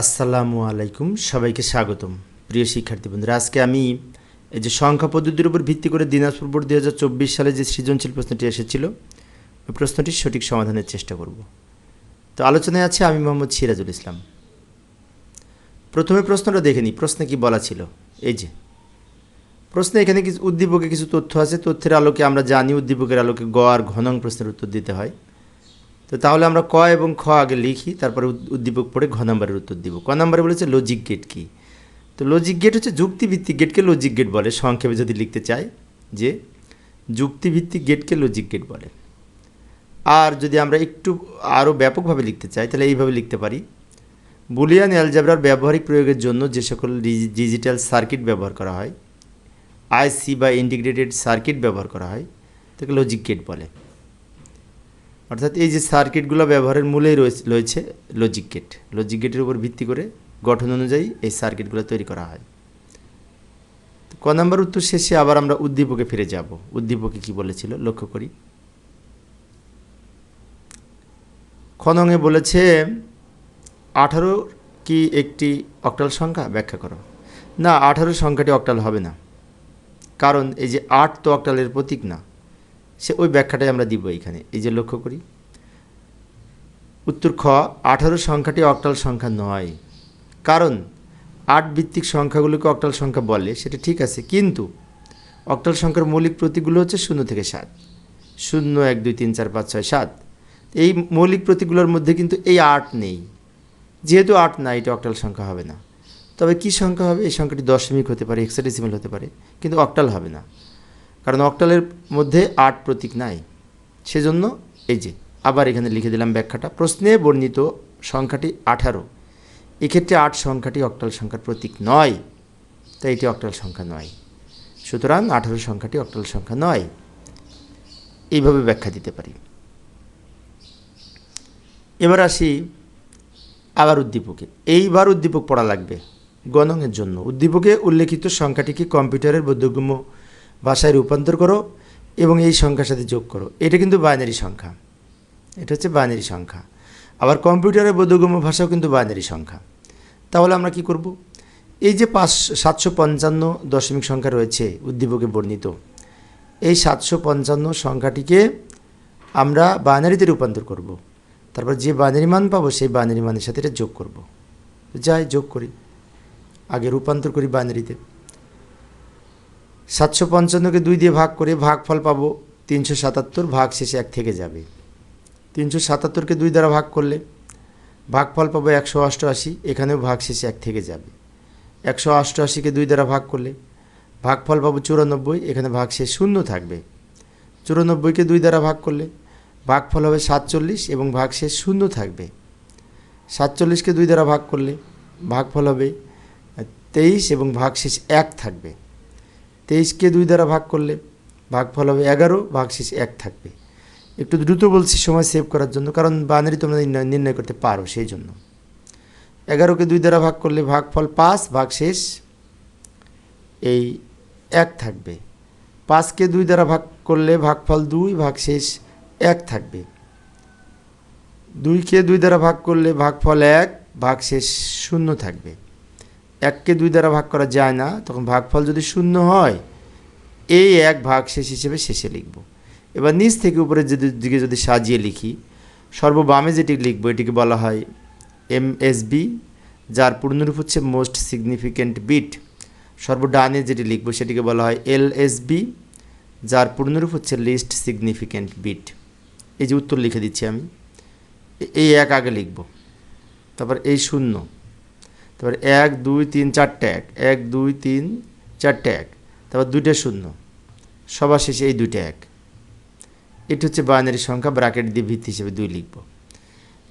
আসসালামু আলাইকুম, সবাইকে স্বাগতম। প্রিয় শিক্ষার্থী বন্ধুরা, আজকে আমি এই যে সংখ্যা পদ্ধতির উপর ভিত্তি করে দিনাজপুর বোর্ড দুই হাজার চব্বিশ সালে যে সৃজনশীল প্রশ্নটি এসেছিল, ওই প্রশ্নটির সঠিক সমাধানের চেষ্টা করব। তো আলোচনায় আছে আমি মোহাম্মদ সিরাজুল ইসলাম। প্রথমে প্রশ্নটা দেখে নিই, প্রশ্নে কি বলা ছিল? এই যে, প্রশ্নে এখানে কিছু উদ্দীপকে কিছু তথ্য আছে, তথ্যের আলোকে আমরা জানি উদ্দীপকের আলোকে গ আর ঘনং প্রশ্নের উত্তর দিতে হয়। তো তাহলে আমরা ক এবং খ আগে লিখি, তারপরে উদ্দীপক পড়ে ঘ নাম্বারের উত্তর দিব। ক নাম্বারে বলেছে লজিক গেট কি? তো লজিক গেট হচ্ছে যুক্তিভিত্তিক গেটকে লজিক গেট বলে। সংক্ষেপে যদি লিখতে চাই যে যুক্তিভিত্তিক গেটকে লজিক গেট বলে। আর যদি আমরা একটু আরও ব্যাপকভাবে লিখতে চাই, তাহলে এইভাবে লিখতে পারি। বুলিয়ান অ্যালজাবরার ব্যবহারিক প্রয়োগের জন্য যে সকল ডিজিটাল সার্কিট ব্যবহার করা হয় আইসি বা ইন্টিগ্রেটেড সার্কিট ব্যবহার করা হয়, তাকে লজিক গেট বলে। অর্থাৎ এই যে সার্কিটগুলো ব্যবহারের মূলেই রয়েছে রয়েছে লজিক গেট লজিক গেটের উপর ভিত্তি করে গঠন অনুযায়ী এই সার্কিটগুলো তৈরি করা হয়। ক নম্বর উত্তর শেষে আবার আমরা উদ্দীপকে ফিরে যাব। উদ্দীপকে কি বলেছিল? লক্ষ্য করি। খনঙে বলেছে, আঠারো কি একটি অক্টাল সংখ্যা? ব্যাখ্যা করো। না, আঠারো সংখ্যাটি অক্টাল হবে না। কারণ এই যে আট তো অক্টালের প্রতীক না। সে ওই ব্যাখ্যাটাই আমরা দিব এখানে এই যে লক্ষ্য করি। উত্তর খ, আঠারো সংখ্যাটি অক্টাল সংখ্যা নয়। কারণ আট ভিত্তিক সংখ্যাগুলোকে অক্টাল সংখ্যা বলে, সেটা ঠিক আছে। কিন্তু অক্টাল সংখ্যার মৌলিক প্রতীকগুলো হচ্ছে শূন্য থেকে সাত। শূন্য, এক, দুই, তিন, চার, পাঁচ, ছয়, সাত। এই মৌলিক প্রতীকগুলোর মধ্যে কিন্তু এই আট নেই। যেহেতু আট না, এটা অক্টাল সংখ্যা হবে না। তবে কি সংখ্যা হবে? এই সংখ্যাটি দশমিক হতে পারে হেক্সাডেসিমাল হতে পারে, কিন্তু অক্টাল হবে না। কারণ অক্টালের মধ্যে আট প্রতীক নাই। সেজন্য এই যে, আবার এখানে লিখে দিলাম ব্যাখ্যাটা। প্রশ্নে বর্ণিত সংখ্যাটি আঠারো। এক্ষেত্রে আট সংখ্যাটি অক্টাল সংখ্যার প্রতীক নয়। তাই এটি অক্টাল সংখ্যা নয়। সুতরাং আঠারো সংখ্যাটি অক্টাল সংখ্যা নয়। এইভাবে ব্যাখ্যা দিতে পারি। এবার আসি আবার উদ্দীপকে। এইবার উদ্দীপক পড়া লাগবে গণনের জন্য। উদ্দীপকে উল্লেখিত সংখ্যাটিকে কম্পিউটারের বোধগম্য ভাষায় রূপান্তর করো এবং এই সংখ্যার সাথে যোগ করো। এটা কিন্তু বাইনারি সংখ্যা। এটা হচ্ছে বাইনারি সংখ্যা। আবার কম্পিউটারের বোধগম্য ভাষাও কিন্তু বাইনারি সংখ্যা। তাহলে আমরা কি করব? এই যে পাঁচ, সাতশো পঞ্চান্ন দশমিক সংখ্যা রয়েছে উদ্দীপকে বর্ণিত, এই সাতশো পঞ্চান্ন সংখ্যাটিকে আমরা বাইনারিতে রূপান্তর করব। তারপর যে বাইনারি মান পাবো, সেই বাইনারি মানের সাথে এটা যোগ করব। যাই, যোগ করি। আগে রূপান্তর করি বাইনারিতে সাতশো পঞ্চান্নকে দুই দিয়ে ভাগ করে ভাগফল পাবো তিনশো সাতাত্তর, ভাগ শেষে এক থেকে যাবে। তিনশো সাতাত্তরকে দুই দ্বারা ভাগ করলে ভাগফল পাবো একশো অষ্টআশি, এখানেও ভাগ শেষে এক থেকে যাবে। একশো অষ্টআশিকে দুই দ্বারা ভাগ করলে ভাগফল পাবো চুরানব্বই, এখানে ভাগ শেষ শূন্য থাকবে। চুরানব্বইকে দুই দ্বারা ভাগ করলে ভাগফল হবে সাতচল্লিশ এবং ভাগ শেষ শূন্য থাকবে। সাতচল্লিশকে দুই দ্বারা ভাগ করলে ভাগফল হবে তেইশ এবং ভাগ শেষ এক থাকবে। তেইশকে দুই দ্বারা ভাগ করলে ভাগফল হবে এগারো, ভাগশেষ এক থাকবে। একটু দ্রুত বলছি, সময় সেভ করার জন্য, কারণ বানারি তোমরা নির্ণয় করতে পারো সেই জন্য। এগারোকে দুই দ্বারা ভাগ করলে ভাগফল পাঁচ ভাগ শেষ এই এক থাকবে। পাঁচকে দুই দ্বারা ভাগ করলে ভাগফল দুই ভাগ শেষ এক থাকবে। দুইকে দুই দ্বারা ভাগ করলে ভাগফল এক ভাগ শেষ শূন্য থাকবে। এককে দুই দ্বারা ভাগ করা যায় না, তখন ভাগফল যদি শূন্য হয়, এই এক ভাগ শেষ হিসেবে শেষে লিখব। এবার নিচ থেকে উপরে যদি দিকে যদি সাজিয়ে লিখি, সর্ববামে যেটি লিখব, এটিকে বলা হয় এম এস বি যার পূর্ণরূপ হচ্ছে মোস্ট সিগনিফিক্যান্ট বিট। সর্বডানে যেটি লিখব, সেটিকে বলা হয় এল এস বি যার পূর্ণরূপ হচ্ছে লিস্ট সিগনিফিক্যান্ট বিট। এই যে উত্তর লিখে দিচ্ছি আমি এই এক আগে লিখব। তারপর এই শূন্য। তারপর এক, দুই, তিন চারটে এক এক, দুই, তিন চারটে এক তারপর দুইটা শূন্য। সবার শেষে এই দুইটা এক। এটি হচ্ছে বাইনারি সংখ্যা, ব্র্যাকেট দিয়ে ভিত্তি হিসেবে দুই লিখব।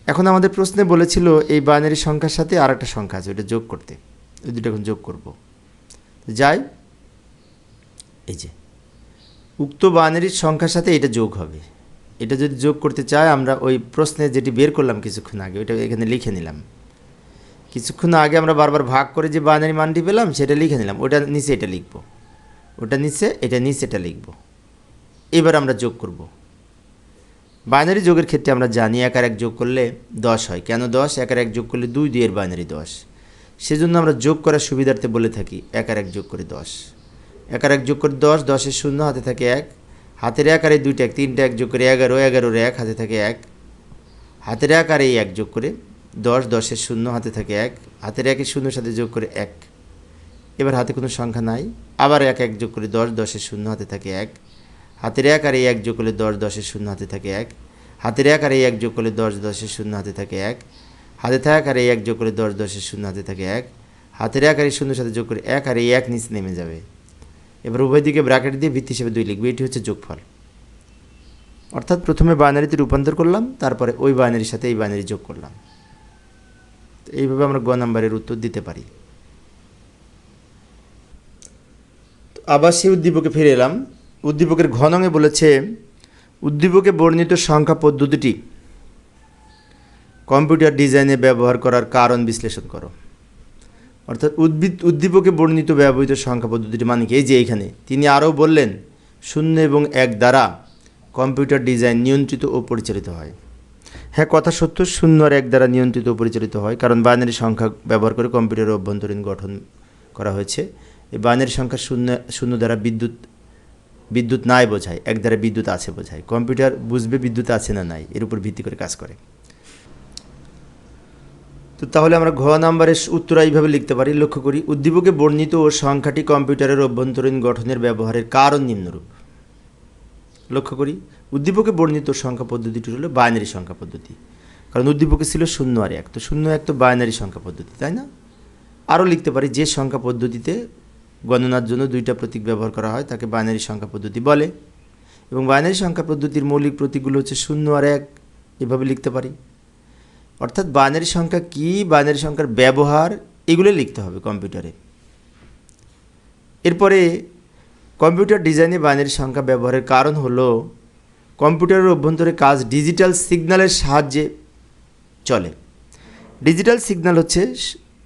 এখন আমাদের প্রশ্নে বলেছিল এই বাইনারি সংখ্যার সাথে আর একটা সংখ্যা আছে, ওটা যোগ করতে। ওই দুটো এখন যোগ করব। যাই, এই যে। উক্ত বাইনারির সংখ্যার সাথে এটা যোগ হবে। এটা যদি যোগ করতে চাই, আমরা ওই প্রশ্নে যেটি বের করলাম কিছুক্ষণ আগে, ওইটা এখানে লিখে নিলাম। কিছুক্ষণ আগে আমরা বারবার ভাগ করে যে বাইনারি মানটি পেলাম, সেটা লিখে নিলাম। ওটা নিচে এটা লিখব। ওটা নিচে, এটা নিচে এটা লিখব। এবার আমরা যোগ করব। বাইনারি যোগের ক্ষেত্রে আমরা জানি এক আর এক যোগ করলে দশ হয়। কেন দশ? এক আর এক যোগ করলে দুই দুইয়ের বাইনারি দশ। সেজন্য আমরা যোগ করার সুবিধার্থে বলে থাকি এক আর এক যোগ করে দশ। এক আর এক যোগ করে দশ, দশের শূন্য, হাতে থাকে এক। হাতের এক দুইটা এক, তিনটা এক যোগ করে এগারো, এগারোর এক, হাতে থাকে এক। হাতের এক আর এই এক যোগ করে দশ, দশের শূন্য, হাতে থাকে এক। হাতের একের শূন্যের সাথে যোগ করে এক। এবার হাতে কোনো সংখ্যা নাই। আবার এক এক যোগ করে দশ, দশের শূন্য, হাতে থাকে এক। হাতের এক আর এই এক যোগ করলে দশ, দশের শূন্য, হাতে থাকে এক। হাতের এক আর এই এক যোগ করলে দশ, দশের শূন্য, হাতে থাকে এক। হাতে থাক আর এই এক যোগ করে দশ, দশের শূন্য, হাতে থাকে এক। হাতের এক আর এই শূন্যের সাথে যোগ করে এক আর এই এক নিচে নেমে যাবে। এবার উভয় দিকে ব্র্যাকেট দিয়ে ভিত্তি হিসেবে দুই লিখবে। এটি হচ্ছে যোগফল। অর্থাৎ প্রথমে বাইনারিতে রূপান্তর করলাম, তারপরে ওই বাইনারির সাথে এই বাইনারি যোগ করলাম। তো এইভাবে আমরা গ নাম্বারের উত্তর দিতে পারি। আবার সেই উদ্দীপকে ফিরে এলাম। উদ্দীপকের ঘনঙে বলেছে, উদ্দীপকে বর্ণিত সংখ্যা পদ্ধতিটি কম্পিউটার ডিজাইনে ব্যবহার করার কারণ বিশ্লেষণ করো। অর্থাৎ উদ্ভিদ, উদ্দীপকে বর্ণিত ব্যবহৃত সংখ্যা পদ্ধতিটি মানে কি? এই যে এইখানে, তিনি আরও বললেন, শূন্য এবং এক দ্বারা কম্পিউটার ডিজাইন নিয়ন্ত্রিত ও পরিচালিত হয়। হ্যাঁ কথা সত্য, শূন্য আর এক দ্বারা নিয়ন্ত্রিত পরিচালিত হয়, কারণ বাইনারি সংখ্যা ব্যবহার করে কম্পিউটারের অভ্যন্তরীণ গঠন করা হয়েছে। এই বাইনারি সংখ্যা শূন্য শূন্য দ্বারা বিদ্যুৎ বিদ্যুৎ নাই বোঝায়, এক দ্বারা বিদ্যুৎ আছে বোঝায়। কম্পিউটার বুঝবে বিদ্যুৎ আছে না নাই, এর উপর ভিত্তি করে কাজ করে। তো তাহলে আমরা ঘ নাম্বারের উত্তর এইভাবে লিখতে পারি, লক্ষ্য করি, উদ্দীপকে বর্ণিত ও সংখ্যাটি কম্পিউটারের অভ্যন্তরীণ গঠনের ব্যবহারের কারণ নিম্নরূপ। লক্ষ্য করি উদ্দীপকে বর্ণিত সংখ্যা পদ্ধতিটি হলো বাইনারি সংখ্যা পদ্ধতি। কারণ উদ্দীপকে ছিল শূন্য আর এক, তো শূন্য এক তো বাইনারি সংখ্যা পদ্ধতি, তাই না? আরও লিখতে পারি, যে সংখ্যা পদ্ধতিতে গণনার জন্য দুইটা প্রতীক ব্যবহার করা হয়, তাকে বাইনারি সংখ্যা পদ্ধতি বলে। এবং বাইনারি সংখ্যা পদ্ধতির মৌলিক প্রতীকগুলো হচ্ছে শূন্য আর এক, এভাবে লিখতে পারি। অর্থাৎ বাইনারি সংখ্যা কি, বাইনারি সংখ্যার ব্যবহার, এগুলো লিখতে হবে কম্পিউটারে। এরপরে কম্পিউটার ডিজাইনে বাইনারি সংখ্যা ব্যবহারের কারণ হলো কম্পিউটারের অভ্যন্তরে কাজ ডিজিটাল সিগন্যালের সাহায্যে চলে। ডিজিটাল সিগন্যাল হচ্ছে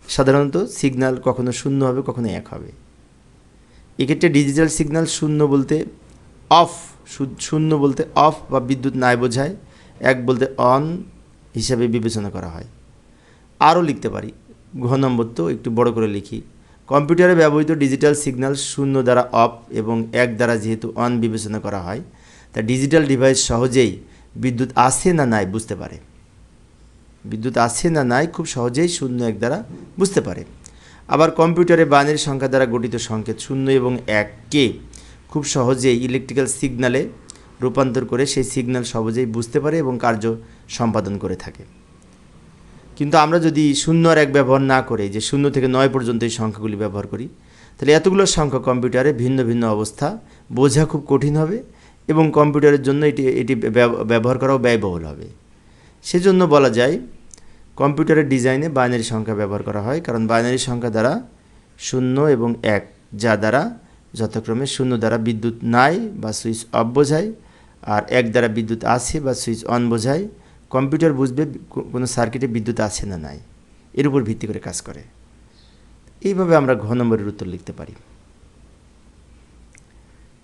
সাধারণত সিগন্যাল কখনো শূন্য হবে, কখনো এক হবে। এক্ষেত্রে ডিজিটাল সিগন্যাল শূন্য বলতে অফ শূন্য বলতে অফ বা বিদ্যুৎ নাই বোঝায়, এক বলতে অন হিসাবে বিবেচনা করা হয়। আরও লিখতে পারি, ঘ নম্বর তো একটু বড় করে লিখি। কম্পিউটারে ব্যবহৃত ডিজিটাল সিগন্যাল শূন্য দ্বারা অফ এবং এক দ্বারা যেহেতু অন বিবেচনা করা হয় তা ডিজিটাল ডিভাইস সহজেই বিদ্যুৎ আছে না নাই বুঝতে পারে। বিদ্যুৎ আছে না নাই খুব সহজেই শূন্য এক দ্বারা বুঝতে পারে। আবার কম্পিউটারে বাইনারি সংখ্যা দ্বারা গঠিত সংকেত শূন্য এবং এককে খুব সহজেই ইলেকট্রিক্যাল সিগনালে রূপান্তর করে সেই সিগন্যাল সহজেই বুঝতে পারে এবং কার্য সম্পাদন করে থাকে। কিন্তু আমরা যদি শূন্য আর এক ব্যবহার না করে, যে শূন্য থেকে নয় পর্যন্ত এই সংখ্যাগুলি ব্যবহার করি, তাহলে এতগুলো সংখ্যা কম্পিউটারে ভিন্ন ভিন্ন অবস্থা বোঝা খুব কঠিন হবে। এবং কম্পিউটারের জন্য এটি এটি ব্যবহার করাও ব্যয়বহুল হবে। সেজন্য বলা যায়, কম্পিউটারের ডিজাইনে বাইনারি সংখ্যা ব্যবহার করা হয়, কারণ বাইনারি সংখ্যা দ্বারা শূন্য এবং এক, যা দ্বারা যথাক্রমে শূন্য দ্বারা বিদ্যুৎ নাই বা সুইচ অফ বোঝায়, আর এক দ্বারা বিদ্যুৎ আছে বা সুইচ অন বোঝায়, কম্পিউটার বুঝবে কোনো সার্কিটে বিদ্যুৎ আছে না নাই। এর উপর ভিত্তি করে কাজ করে। এইভাবে আমরা ঘ নম্বরের উত্তর লিখতে পারি।